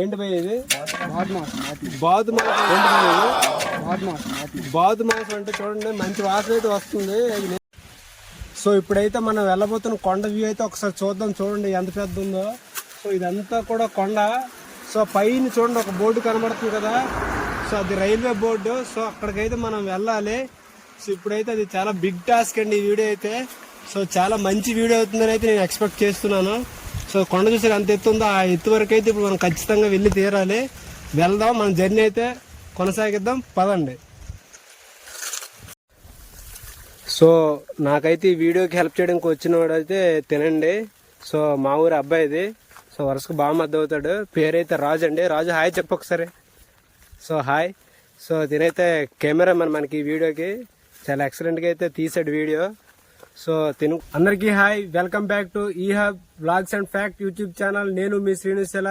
ఏంటి భయ్ ఇది? బాద్ మాసం బాతు మాంసం ఏంటి భయ్ ఇది బాద్ మాసం బాతు మాంసం అంటే చూడండి మంచి వాసన అయితే వస్తుంది. సో ఇప్పుడైతే మనం వెళ్ళబోతున్న కొండ వ్యూ అయితే ఒకసారి చూద్దాం. చూడండి ఎంత పెద్ద ఉందో. సో ఇదంతా కూడా కొండ. సో పైన చూడండి ఒక బోర్డు కనబడుతుంది కదా. సో అది రైల్వే బోర్డు. సో అక్కడికైతే మనం వెళ్ళాలి. సో ఇప్పుడైతే అది చాలా బిగ్ టాస్క్ అండి ఈ వీడియో అయితే. సో చాలా మంచి వీడియో అవుతుందని అయితే నేను ఎక్స్పెక్ట్ చేస్తున్నాను. సో కొండ చూసారు ఎంత ఎత్తు ఉందో? ఆ ఎత్తు వరకు అయితే ఇప్పుడు మనం ఖచ్చితంగా వెళ్ళి తీరాలి. వెళ్దాం మన జర్నీ అయితే కొనసాగిద్దాం. పదండి. సో నాకైతే ఈ వీడియోకి హెల్ప్ చేయడానికి వచ్చిన వాడైతే తినండి. సో మా ఊరి అబ్బాయిది. సో వరుసకు బాగా మద్దతు అవుతాడు. పేరైతే రాజు అండి. రాజు హాయ్ చెప్పు ఒకసారి. So hi. సో తినైతే కెమెరామెన్ మనకి ఈ వీడియోకి. చాలా ఎక్సలెంట్గా అయితే తీసాడు వీడియో. సో తిను. అందరికీ హాయ్. వెల్కమ్ బ్యాక్ టు ఈ hub blogs and fact YouTube channel. నేను మీ శ్రీనిశల.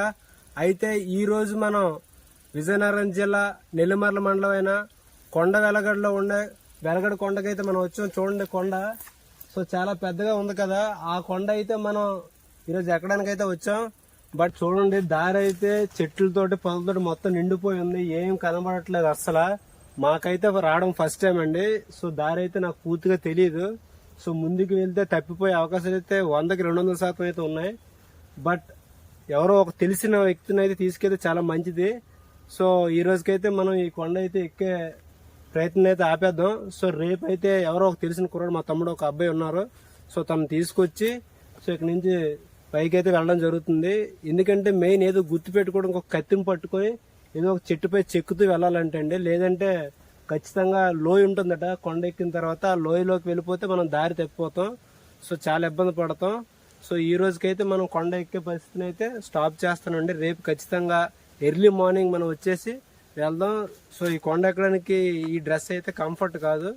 అయితే ఈరోజు మనం విజయనగరం జిల్లా నెల్లిమర్ల మండలం అయిన కొండ వెలగడలో ఉండే వెలగడ కొండకైతే మనం వచ్చాం. చూడండి కొండ. సో చాలా పెద్దగా ఉంది కదా. ఆ కొండ అయితే మనం ఈరోజు ఎక్కడానికి అయితే వచ్చాం. బట్ చూడండి దారి అయితే చెట్లతోటి పొలతోటి మొత్తం నిండిపోయి ఉంది. ఏం కనబడట్లేదు అస్సలు. మాకైతే రావడం ఫస్ట్ టైం అండి. సో దారి అయితే నాకు పూర్తిగా తెలియదు సో ముందుకు వెళ్తే తప్పిపోయే అవకాశాలు అయితే వందకి రెండు వందల శాతం అయితే ఉన్నాయి. బట్ ఎవరో ఒక తెలిసిన వ్యక్తిని అయితే తీసుకెళ్తే చాలా మంచిది. సో ఈ రోజుకైతే మనం ఈ కొండ అయితే ఎక్కే ప్రయత్నం అయితే ఆపేద్దాం. సో రేపు అయితే ఎవరో ఒక తెలిసిన కుర్రాడు మా తమ్ముడు ఒక అబ్బాయి ఉన్నారు. సో తను తీసుకొచ్చి సో ఇక్కడ నుంచి పైకి అయితే వెళ్ళడం జరుగుతుంది. ఎందుకంటే మెయిన్ ఏదో గుర్తు పెట్టుకోవడం ఒక కత్తిని పట్టుకొని ఏదో ఒక చెట్టుపై చెక్కుతూ వెళ్ళాలంటే అండి. లేదంటే ఖచ్చితంగా లోయ ఉంటుందట. కొండ ఎక్కిన తర్వాత ఆ లోయలోకి వెళ్ళిపోతే మనం దారి తప్పిపోతాం. సో చాలా ఇబ్బంది పడతాం. సో ఈ రోజుకైతే మనం కొండ ఎక్కే పరిస్థితిని అయితే స్టాప్ చేస్తానండి. రేపు ఖచ్చితంగా ఎర్లీ మార్నింగ్ మనం వచ్చేసి వెళ్దాం. సో ఈ కొండ ఎక్కడానికి ఈ డ్రెస్ అయితే కంఫర్ట్ కాదు.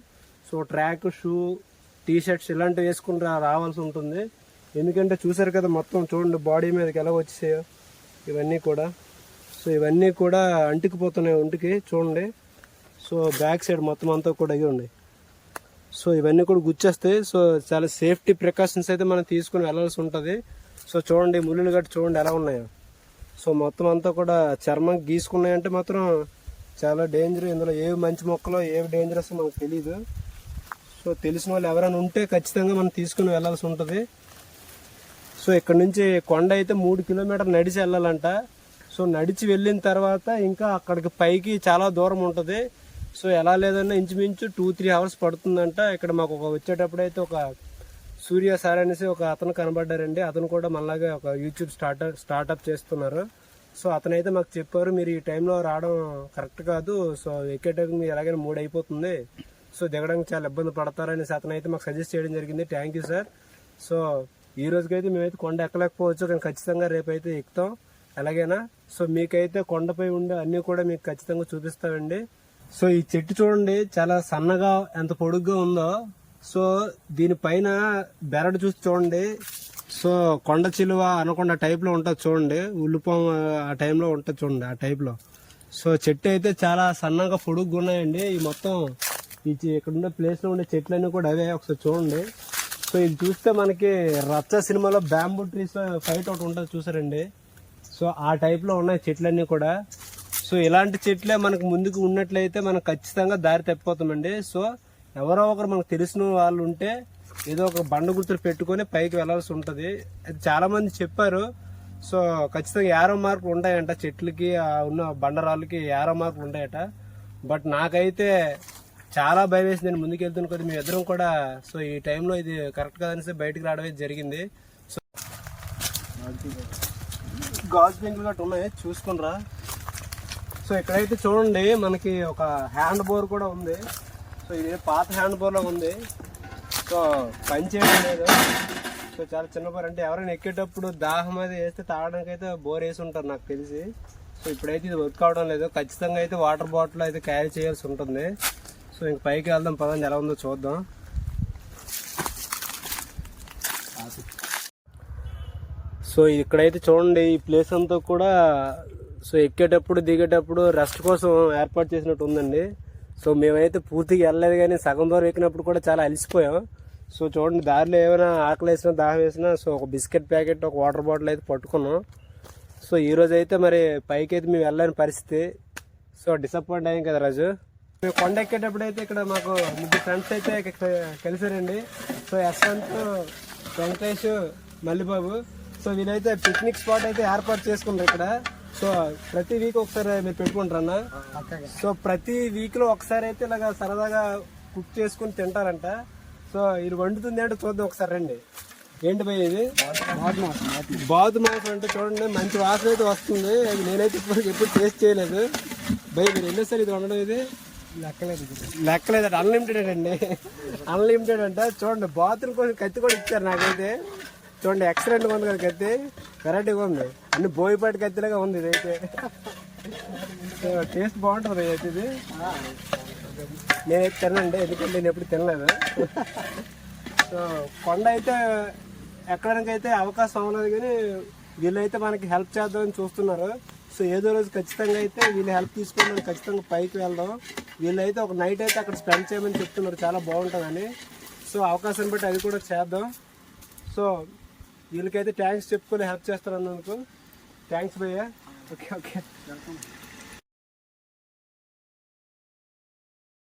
So track shoe T shirts ఇలాంటివి వేసుకుని రావాల్సి ఉంటుంది. ఎందుకంటే చూసారు కదా మొత్తం చూడండి బాడీ మీదకి ఎలా వచ్చేసాయో. ఇవన్నీ కూడా. సో ఇవన్నీ కూడా అంటుకుపోతున్నాయి ఒంటికి. చూడండి. సో బ్యాక్ సైడ్ మొత్తం అంతా కూడా ఇవి ఉన్నాయి. సో ఇవన్నీ కూడా గుచ్చేస్తాయి సో చాలా సేఫ్టీ ప్రికాషన్స్ అయితే మనం తీసుకుని వెళ్ళాల్సి ఉంటుంది. సో చూడండి ముళ్ళు గట్టి చూడండి ఎలా ఉన్నాయో. సో మొత్తం అంతా కూడా చర్మం గీసుకున్నాయంటే మాత్రం చాలా డేంజర్ ఇందులో ఏవి మంచి మొక్కలో ఏవి డేంజరస్ మనకు తెలియదు సో తెలిసిన వాళ్ళు ఎవరైనా ఉంటే ఖచ్చితంగా మనం తీసుకుని వెళ్ళాల్సి ఉంటుంది. సో ఇక్కడ నుంచి కొండ అయితే మూడు కిలోమీటర్ నడిచి వెళ్ళాలంట. సో నడిచి వెళ్ళిన తర్వాత ఇంకా అక్కడికి పైకి చాలా దూరం ఉంటుంది. సో ఎలా లేదన్నా ఇంచుమించు టూ త్రీ అవర్స్ పడుతుందంట. ఇక్కడ మాకు ఒక వచ్చేటప్పుడు అయితే ఒక సూర్య సార్ అనేసి ఒక అతను కనబడ్డారండి. అతను కూడా మళ్ళాగా ఒక యూట్యూబ్ స్టార్టర్ స్టార్ట్అప్ చేస్తున్నారు. సో అతనైతే మాకు చెప్పారు మీరు ఈ టైంలో రావడం కరెక్ట్ కాదు. సో ఎక్కేటప్పుడు మీరు ఎలాగైనా మూడు అయిపోతుంది. సో దిగడానికి చాలా ఇబ్బంది పడతారనేసి అతనైతే మాకు సజెస్ట్ చేయడం జరిగింది. థ్యాంక్ యూ సార్ సో ఈ రోజుకైతే మేమైతే కొండ ఎక్కలేకపోవచ్చు. కానీ ఖచ్చితంగా రేపైతే ఎక్కుతాం. ఎలాగైనా. సో మీకైతే కొండపై ఉండే అన్నీ కూడా మీకు ఖచ్చితంగా చూపిస్తామండి. సో ఈ చెట్టు చూడండి చాలా సన్నగా ఎంత పొడుగ్గా ఉందో. సో దీనిపైన బెరడు చూసి చూడండి. సో కొండ చిలువ అనకొండ టైప్లో ఉంటుంది చూడండి. ఉల్లిపాం ఆ టైంలో ఉంటుంది చూడండి ఆ టైప్లో సో చెట్టు అయితే చాలా సన్నగా పొడుగ్గా ఉన్నాయండి. ఈ మొత్తం ఈ ఇక్కడ ఉండే ప్లేస్లో ఉండే చెట్లన్నీ కూడా అవే ఒకసారి చూడండి. సో ఇది చూస్తే మనకి రచ్చ సినిమాలో బ్యాంబూ ట్రీస్ ఫైట్ ఒకటి ఉంటుంది చూసారండి. సో ఆ టైప్లో ఉన్నాయి చెట్లన్నీ కూడా. సో ఇలాంటి చెట్లే మనకు ముందుకు ఉన్నట్లయితే మనం ఖచ్చితంగా దారి తప్పిపోతామండి. సో ఎవరో ఒకరు మనకు తెలిసిన వాళ్ళు ఉంటే ఏదో ఒక బండ గుర్తులు పెట్టుకొని పైకి వెళ్ళాల్సి ఉంటుంది. అది చాలామంది చెప్పారు. సో ఖచ్చితంగా యారో మార్కులు ఉంటాయంట చెట్లకి ఆ ఉన్న బండరాళ్ళకి యారో మార్కులు ఉంటాయట. బట్ నాకైతే చాలా భయం వేసి నేను ముందుకు వెళ్తున్న కొద్ది మీ ఇద్దరం కూడా సో ఈ టైంలో ఇది కరెక్ట్ కాదనేసి బయటికి రావడం జరిగింది. సో గాజు పెంకులు గట్రా ఉన్నాయి. చూసుకునిరా సో ఇక్కడైతే చూడండి మనకి ఒక హ్యాండ్ బోర్ కూడా ఉంది. సో ఇది పాత హ్యాండ్ బోర్లో ఉంది. సో పని చేయడం లేదు. సో చాలా చిన్న బోర్ అంటే ఎవరైనా ఎక్కేటప్పుడు దాహం అది వేస్తే తాగడానికి అయితే బోర్ వేసి ఉంటారు నాకు తెలిసి. సో ఇప్పుడైతే ఇది వర్క్ అవడం లేదు. ఖచ్చితంగా అయితే వాటర్ బాటిల్ అయితే క్యారీ చేయాల్సి ఉంటుంది. సో ఇంక పైకి వెళ్దాం పదండి. ఎలా ఉందో చూద్దాం. సో ఇక్కడైతే చూడండి ఈ ప్లేస్ అంతా కూడా సో ఎక్కేటప్పుడు దిగేటప్పుడు రెస్ట్ కోసం ఏర్పాటు చేసినట్టు ఉందండి. సో మేమైతే పూర్తిగా వెళ్ళలేదు కానీ సగం దూరం ఎక్కినప్పుడు కూడా చాలా అలసిపోయాం. సో చూడండి దారిలో ఏమైనా ఆకలి వేసినా దాహం వేసినా సో ఒక బిస్కెట్ ప్యాకెట్ ఒక వాటర్ బాటిల్ అయితే పట్టుకున్నాం. సో ఈ అయితే మరి పైకి అయితే మేము వెళ్ళని పరిస్థితి. సో డిసప్పాయింట్ అయ్యాం కదా రాజు. మేము కొండ ఎక్కేటప్పుడు అయితే ఇక్కడ మాకు ముగ్గురు ఫ్రెండ్స్ అయితే ఇక్కడ కలిసారండి సో యశ్వంత్ వెంకటేష్ మల్లిబాబు. సో వీళ్ళైతే పిక్నిక్ స్పాట్ అయితే ఏర్పాటు చేసుకున్నారు ఇక్కడ. సో ప్రతి వీక్ ఒకసారి మీరు పెట్టుకుంటారన్న సో ప్రతి వీక్లో ఒకసారి అయితే ఇలాగా సరదాగా కుక్ చేసుకుని తింటారంట. సో ఇది వండుతుంది అంటే చూద్దాం ఒకసారి రండి. ఏంటి భయ్ ఇది? బాతు మాంసం అంటే చూడండి మంచి వాసన అయితే వస్తుంది. అది నేనైతే ఇప్పుడు ఎప్పుడు టేస్ట్ చేయలేదు. భయ్ మీరు ఎన్నోసారి ఇది వండడం ఇది? లెక్కలేదు లెక్కలేదు అన్లిమిటెడ్ అండి. అన్లిమిటెడ్ అంట. చూడండి బాతులు కోసం కత్తి కూడా ఇచ్చారు నాకైతే. చూడండి ఎక్సలెంట్ ఉంది కదా కత్తి. కరెక్ట్గా ఉంది. అన్ని బోయపాటి కత్తిలాగా ఉంది ఇదైతే. టేస్ట్ బాగుంటుంది అయితే ఇది. నేనైతే తినండి ఎందుకంటే నేను ఎప్పుడు తినలేదు. సో కొండ అయితే ఎక్కడానికి అయితే అవకాశం అవ్వలేదు కానీ వీళ్ళైతే మనకి హెల్ప్ చేద్దామని చూస్తున్నారు. సో ఏదో రోజు ఖచ్చితంగా అయితే వీళ్ళు హెల్ప్ తీసుకొని మనం ఖచ్చితంగా పైకి వెళ్దాం. వీళ్ళైతే ఒక నైట్ అయితే అక్కడ స్పెండ్ చేయమని చెప్తున్నారు చాలా బాగుంటుందని. సో అవకాశం బట్టి అది కూడా చేద్దాం. సో వీళ్ళకైతే థ్యాంక్స్ చెప్పుకొని హెల్ప్ చేస్తారు అన్నందుకు థ్యాంక్స్ భయ్య ఓకే ఓకే